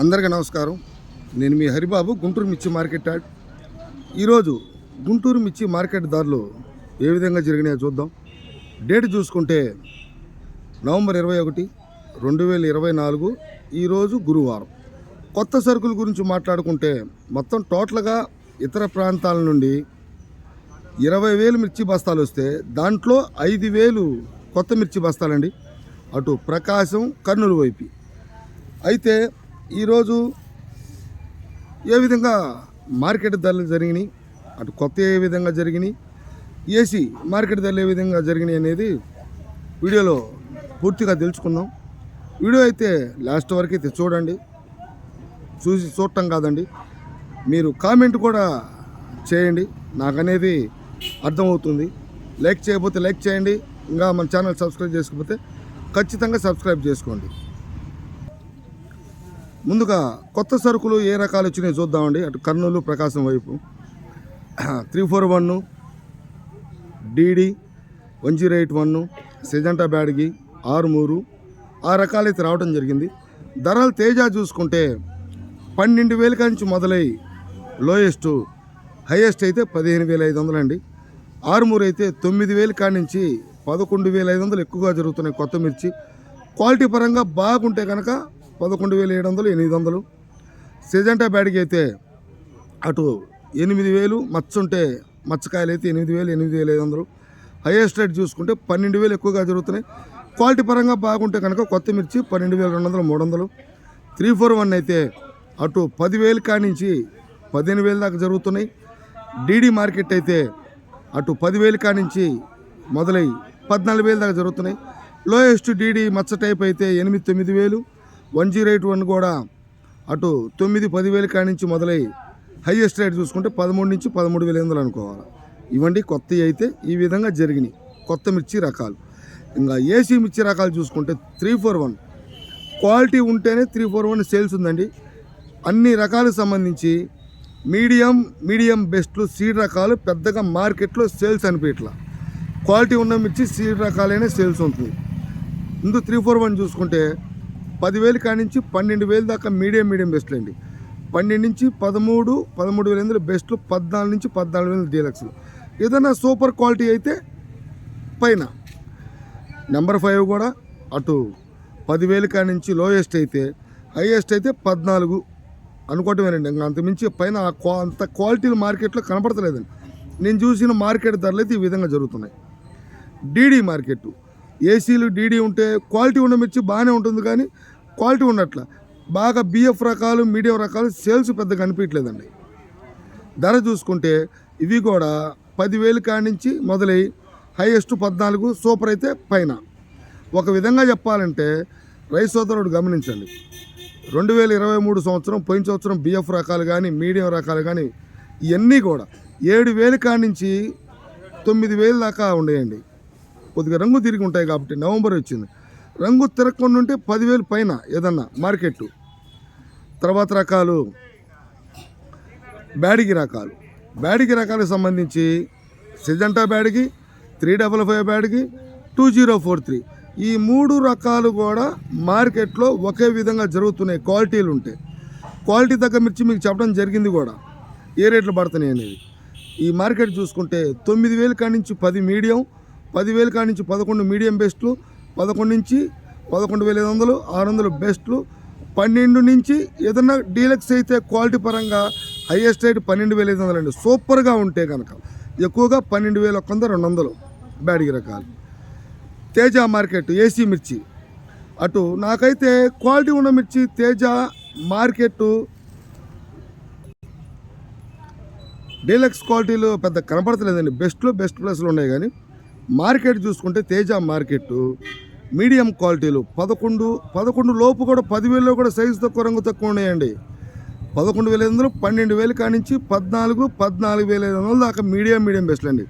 అందరికీ నమస్కారం. నేను మీ హరిబాబు గుంటూరు మిర్చి మార్కెట్ యాడ్. ఈరోజు గుంటూరు మిర్చి మార్కెట్ ధరలు ఏ విధంగా జరిగినాయో చూద్దాం. డేట్ చూసుకుంటే నవంబర్ ఇరవై ఒకటి రెండు వేల ఇరవై నాలుగు ఈరోజు గురువారం. కొత్త సరుకుల గురించి మాట్లాడుకుంటే మొత్తం టోటల్గా ఇతర ప్రాంతాల నుండి ఇరవై వేలు మిర్చి బస్తాలు వస్తే దాంట్లో ఐదు వేలు కొత్త మిర్చి బస్తాలండి. అటు ప్రకాశం కర్నూలు వైపు. అయితే ఈరోజు ఏ విధంగా మార్కెట్ ధరలు జరిగినాయి? అటు కొత్త ఏ విధంగా జరిగినాయి? ఏసీ మార్కెట్ ధరలు ఏ విధంగా జరిగినాయి అనేది వీడియోలో పూర్తిగా తెలుసుకుందాం. వీడియో అయితే లాస్ట్ వరకు అయితే చూడండి. చూసి చూడటం కాదండి. మీరు కామెంట్ కూడా చేయండి. నాకు అనేది అర్థమవుతుంది. లైక్ చేయకపోతే లైక్ చేయండి. ఇంకా మన ఛానల్ సబ్స్క్రైబ్ చేసుకోకపోతే ఖచ్చితంగా సబ్స్క్రైబ్ చేసుకోండి. ముందుగా కొత్త సరుకులు ఏ రకాలు వచ్చినాయి చూద్దామండి. అటు కర్నూలు ప్రకాశం వైపు. Three four one DD one zero eight one Syngenta Byadgi Armoor. ఆ రకాలైతే రావడం జరిగింది. ధరలు తేజ చూసుకుంటే పన్నెండు వేల నుంచి మొదలై లోయెస్ట్ హైయెస్ట్ అయితే పదిహేను వేల ఐదు వందలు అండి. ఆరుమూరు అయితే తొమ్మిది వేల కాడి నుంచి పదకొండు వేల ఐదు వందలు ఎక్కువగా జరుగుతున్నాయి కొత్త మిర్చి. క్వాలిటీ పరంగా బాగుంటే కనుక పదకొండు వేల ఏడు వందలు ఎనిమిది వందలు. సెజెంటా బ్యాడ్కి అయితే అటు ఎనిమిది వేలు మచ్చ ఉంటే మచ్చకాయలు అయితే ఎనిమిది వేలు ఎనిమిది వేల ఐదు వందలు. హైయెస్ట్ రేట్ చూసుకుంటే పన్నెండు వేలు ఎక్కువగా జరుగుతున్నాయి. క్వాలిటీ పరంగా బాగుంటే కనుక కొత్త మిర్చి పన్నెండు వేల రెండు వందలు మూడు వందలు. త్రీ ఫోర్ వన్ అయితే అటు పదివేలు కానించి పదిహేను వేల దాకా జరుగుతున్నాయి. డీడీ మార్కెట్ అయితే అటు పదివేలు కానించి మొదలై పద్నాలుగు వేలు దాకా జరుగుతున్నాయి. లోయెస్ట్ డీడీ మచ్చ టైప్ అయితే ఎనిమిది తొమ్మిది వేలు. వన్ జీరో ఎయిట్ వన్ కూడా అటు తొమ్మిది పదివేలు కానించి మొదలై హైయెస్ట్ రేట్ చూసుకుంటే పదమూడు నుంచి పదమూడు వేల ఎనిమిది అనుకోవాలి. ఇవండి కొత్తవి అయితే ఈ విధంగా జరిగినాయి. కొత్త మిర్చి రకాలు. ఇంకా ఏసీ మిర్చి రకాలు చూసుకుంటే త్రీ ఫోర్ వన్. క్వాలిటీ ఉంటేనే త్రీ ఫోర్ వన్ సేల్స్ ఉందండి. అన్ని రకాలకు సంబంధించి మీడియం మీడియం బెస్ట్లు సీడ్ రకాలు పెద్దగా మార్కెట్లో సేల్స్ అనిపించట్లా. క్వాలిటీ ఉన్న మిర్చి సీడ్ రకాలైన సేల్స్ ఉంటుంది. ముందు త్రీ ఫోర్ వన్ చూసుకుంటే పదివేలు కానించి పన్నెండు వేలు దాకా మీడియం మీడియం బెస్ట్లు అండి. పన్నెండు నుంచి పదమూడు పదమూడు వేల ఎందులో బెస్ట్లు పద్నాలుగు నుంచి పద్నాలుగు వేల డీలక్స్లు. ఏదైనా సూపర్ క్వాలిటీ అయితే పైన. నెంబర్ ఫైవ్ కూడా అటు పదివేలు కానించి లోయెస్ట్ అయితే హైయెస్ట్ అయితే పద్నాలుగు అనుకోవటమేనండి. ఇంకా అంతమించి పైన ఆ క్వా అంత క్వాలిటీలు మార్కెట్లో కనపడతలేదండి. నేను చూసిన మార్కెట్ ధరలు అయితే ఈ విధంగా జరుగుతున్నాయి. డీడీ మార్కెట్ ఏసీలు డీడీ ఉంటే క్వాలిటీ ఉన్న మిర్చి బాగానే ఉంటుంది కానీ క్వాలిటీ ఉన్నట్ల. బాగా బిఎఫ్ రకాలు మీడియం రకాలు సేల్స్ పెద్దగా కనిపించలేదండి ధర చూసుకుంటే ఇవి కూడా పదివేలు కాడించి నుంచి మొదలై హైయెస్ట్ పద్నాలుగు సూపర్ అయితే పైన. ఒక విధంగా చెప్పాలంటే రైస్ సోదరుడు గమనించండి. రెండు వేల ఇరవై మూడు సంవత్సరం పోయిన సంవత్సరం బిఎఫ్ రకాలు కానీ మీడియం రకాలు కానీ ఇవన్నీ కూడా ఏడు వేలు కాడించి నుంచి తొమ్మిది వేలు దాకా ఉండేయండి. కొద్దిగా రంగు తిరిగి ఉంటాయి కాబట్టి నవంబర్ వచ్చింది. రంగు తిరగకుండా ఉంటే పదివేలు పైన ఏదన్నా మార్కెట్ తర్వాత రకాలు. బ్యాడిగి రకాలు. బ్యాడిగి రకాలకు సంబంధించి Syngenta Byadgi three double five Byadgi two zero four three. ఈ మూడు రకాలు కూడా మార్కెట్లో ఒకే విధంగా జరుగుతున్నాయి. క్వాలిటీలు ఉంటాయి క్వాలిటీ తగ్గ మిర్చి మీకు చెప్పడం జరిగింది కూడా. ఏ రేట్లు పడుతున్నాయి అనేది. ఈ మార్కెట్ చూసుకుంటే తొమ్మిది వేలు కాడి నుంచి పది మీడియం పదివేలు కాడి నుంచి పదకొండు మీడియం బెస్ట్లు పదకొండు నుంచి పదకొండు వేల ఐదు వందలు ఆరు వందలు బెస్ట్లు పన్నెండు నుంచి ఏదన్నా డీలక్స్ అయితే క్వాలిటీ పరంగా హైయెస్ట్ రేట్ పన్నెండు వేల ఐదు వందలు అండి సూపర్గా ఉంటే కనుక ఎక్కువగా పన్నెండు వేల ఒక్క వంద రెండు వందలు బ్యాడిగి రకాలు. తేజ మార్కెట్ ఏసీ మిర్చి. అటు నాకైతే క్వాలిటీ ఉన్న మిర్చి తేజ మార్కెట్ డీలక్స్ క్వాలిటీలు పెద్ద కనపడతలేదండి. బెస్ట్లో బెస్ట్ ప్లేస్లు ఉన్నాయి కానీ మార్కెట్ చూసుకుంటే తేజ మార్కెట్ మీడియం క్వాలిటీలు. పదకొండు పదకొండు లోపు కూడా పదివేలలో కూడా సైజు తక్కువ రంగు తక్కువ ఉన్నాయండి. పదకొండు వేల ఐదు వందలు పన్నెండు వేలు కానించి పద్నాలుగు పద్నాలుగు వేల ఐదు వందలు దాకా మీడియం మీడియం బెస్ట్లు అండి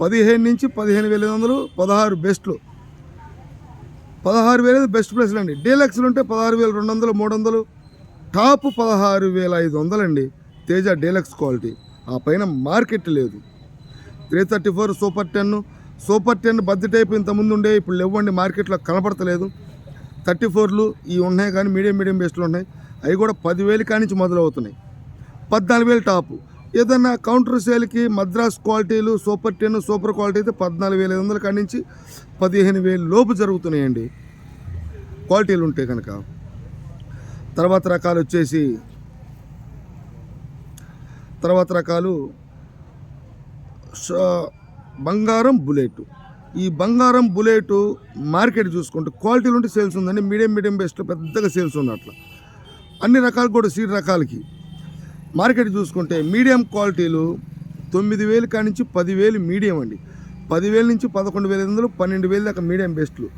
పదిహేను నుంచి పదిహేను వేల ఐదు వందలు పదహారు బెస్ట్లు పదహారు వేల బెస్ట్ ప్లేస్లు అండి డీలక్స్లు ఉంటే పదహారు వేల రెండు వందలు మూడు వందలు. టాప్ పదహారు వేల ఐదు వందలండి. Teja deluxe quality. ఆ పైన మార్కెట్ లేదు. Three thirty four super ten super ten Baddi type ఇంతకుముందు ఉండే ఇప్పుడు లేవండి మార్కెట్లో కనపడతలేదు థర్టీ ఫోర్లు ఈ ఉన్నాయి కానీ మీడియం మీడియం బెస్ట్లు ఉన్నాయి. అవి కూడా పదివేలు కానించి మొదలవుతున్నాయి. పద్నాలుగు వేలు టాపు. ఏదన్నా కౌంటర్ సేల్కి మద్రాస్ క్వాలిటీలు సూపర్ టెన్ సూపర్ క్వాలిటీ అయితే పద్నాలుగు వేల ఐదు వందల కానించి పదిహేను వేలు లోపు జరుగుతున్నాయండి. క్వాలిటీలు ఉంటే కనుక. తర్వాత రకాలు వచ్చేసి తర్వాత రకాలు ష- బంగారం బుల్లెట్. ఈ బంగారం బుల్లెట్ మార్కెట్ చూసుకుంటే క్వాలిటీలు ఉంటే సేల్స్ ఉందండి మీడియం మీడియం బెస్ట్ పెద్దగా సేల్స్ ఉంది అట్లా. అన్ని రకాలు కూడా సీడ్ రకాలకి. మార్కెట్ చూసుకుంటే మీడియం క్వాలిటీలు తొమ్మిది వేలు కాడి నుంచి పదివేలు మీడియం అండి. పదివేల నుంచి పదకొండు వేల ఐదు పన్నెండు వేలు దాకా మీడియం బెస్ట్లు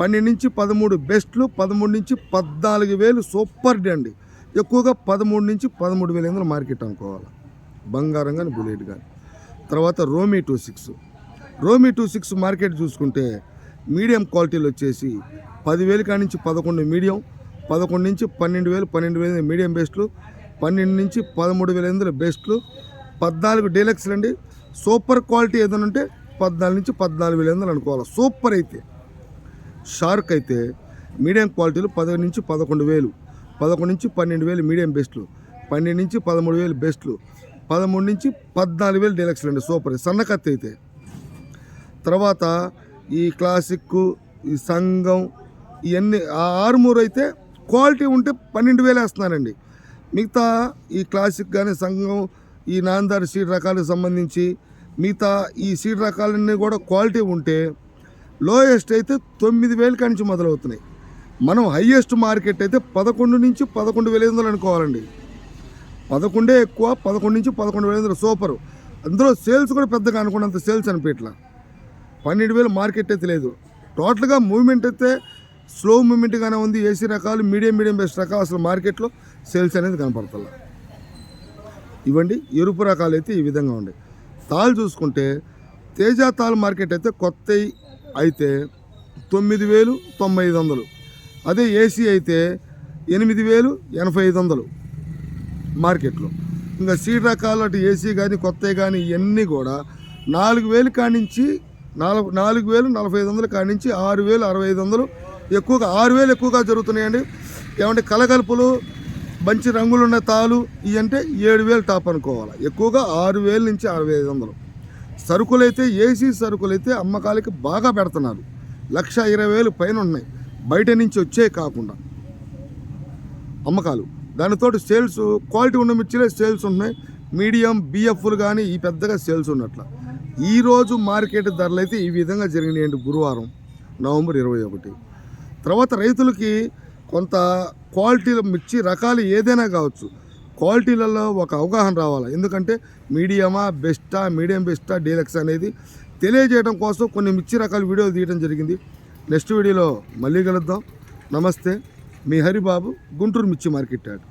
పన్నెండు నుంచి పదమూడు బెస్ట్లు పదమూడు నుంచి పద్నాలుగు వేలు సూపర్ డే అండి. ఎక్కువగా పదమూడు నుంచి పదమూడు వేల ఐదు మార్కెట్ అనుకోవాలి. బంగారం కానీ బుల్లెట్ కానీ తర్వాత రోమీ టూ సిక్స్. రోమీ టూ సిక్స్ మార్కెట్ చూసుకుంటే మీడియం క్వాలిటీలు వచ్చేసి పదివేలు కాడి నుంచి పదకొండు మీడియం పదకొండు నుంచి పన్నెండు వేలు పన్నెండు వేలు మీడియం బెస్ట్లు పన్నెండు నుంచి పదమూడు వేల ఎనిమిది బెస్ట్లు పద్నాలుగు డీలక్స్లు అండి. సూపర్ క్వాలిటీ ఏదైనా ఉంటే పద్నాలుగు నుంచి పద్నాలుగు వేల ఎనిమిది అనుకోవాలి. సూపర్ అయితే షార్క్ అయితే మీడియం క్వాలిటీలు పదకొండు నుంచి పదకొండు వేలు పదకొండు నుంచి పన్నెండు వేలు మీడియం బెస్ట్లు పన్నెండు నుంచి పదమూడు వేలు బెస్ట్లు పదమూడు నుంచి పద్నాలుగు వేలు డీలక్స్ అండి సూపర్ సన్నకత్తి అయితే. తర్వాత ఈ క్లాసిక్ ఈ సంఘం ఇవన్నీ ఆ ఆరుమూరు అయితే క్వాలిటీ ఉంటే పన్నెండు వేలు వేస్తున్నారండి. మిగతా ఈ క్లాసిక్ కానీ సంఘం ఈ నాందారి సీడ్ రకాలకు సంబంధించి మిగతా ఈ సీడ్ రకాలన్నీ కూడా క్వాలిటీ ఉంటే లోయెస్ట్ అయితే తొమ్మిది వేల కాడి నుంచి మొదలవుతున్నాయి. మనం హయ్యెస్ట్ మార్కెట్ అయితే పదకొండు నుంచి పదకొండు వేల ఐదు వందలు అనుకోవాలండి. పదకొండే ఎక్కువ పదకొండు నుంచి పదకొండు వేల ఐదు సూపర్. అందులో సేల్స్ కూడా పెద్దగా అనుకున్నంత సేల్స్ అనిపించట్లా. పన్నెండు వేలు మార్కెట్ అయితే లేదు. టోటల్గా మూవ్మెంట్ అయితే స్లో మూవ్మెంట్గానే ఉంది. ఏసీ రకాలు మీడియం మీడియం బెస్ట్ రకాలు అసలు మార్కెట్లో సేల్స్ అనేది కనపడుతుంది ఇవ్వండి ఎరుపు రకాలు అయితే ఈ విధంగా ఉన్నాయి. తాళ్ళు చూసుకుంటే తేజ తాల్ మార్కెట్ అయితే కొత్త అయితే తొమ్మిది వేలు తొంభై ఐదు వందలు. అదే ఏసీ అయితే ఎనిమిది వేలు ఎనభై ఐదు వందలు. మార్కెట్లో. ఇంకా సీడ్ రకాలు అటు ఏసీ కానీ కొత్తవి కానీ ఇవన్నీ కూడా నాలుగు వేలు కానించి నాలుగు నాలుగు వేలు నలభై ఐదు వందలు కానించి ఆరు వేలు అరవై ఐదు వందలు ఎక్కువగా ఆరు వేలు ఎక్కువగా జరుగుతున్నాయండి. ఏమంటే కలగలుపులు మంచి రంగులున్న తాలు ఇవి అంటే ఏడు వేలు టాప్ అనుకోవాలి. ఎక్కువగా ఆరు వేల నుంచి అరవై ఐదు వందలు. సరుకులైతే ఏసీ సరుకులైతే అమ్మకాలకి బాగా పెడుతున్నారు. లక్ష ఇరవై వేలు పైన ఉన్నాయి. బయట నుంచి వచ్చే కాకుండా. అమ్మకాలు. దానితోటి సేల్స్ క్వాలిటీ ఉన్న మిర్చిలే సేల్స్ ఉన్నాయి. మీడియం బిఎఫ్లు కానీ ఈ పెద్దగా సేల్స్ ఉన్నట్ల. ఈరోజు మార్కెట్ ధరలు అయితే ఈ విధంగా జరిగినాయండి గురువారం నవంబర్ ఇరవై ఒకటి. తర్వాత రైతులకి కొంత క్వాలిటీలో మిర్చి రకాలు ఏదైనా కావచ్చు క్వాలిటీలలో ఒక అవగాహన రావాలి. ఎందుకంటే మీడియమా బెస్టా మీడియం బెస్టా డీలక్స్ అనేది తెలియజేయడం కోసం కొన్ని మిర్చి రకాల వీడియోలు తీయడం జరిగింది. నెక్స్ట్ వీడియోలో మళ్ళీ కలుద్దాం. నమస్తే. మీ హరిబాబు గుంటూరు మిర్చి మార్కెట్ యాడ్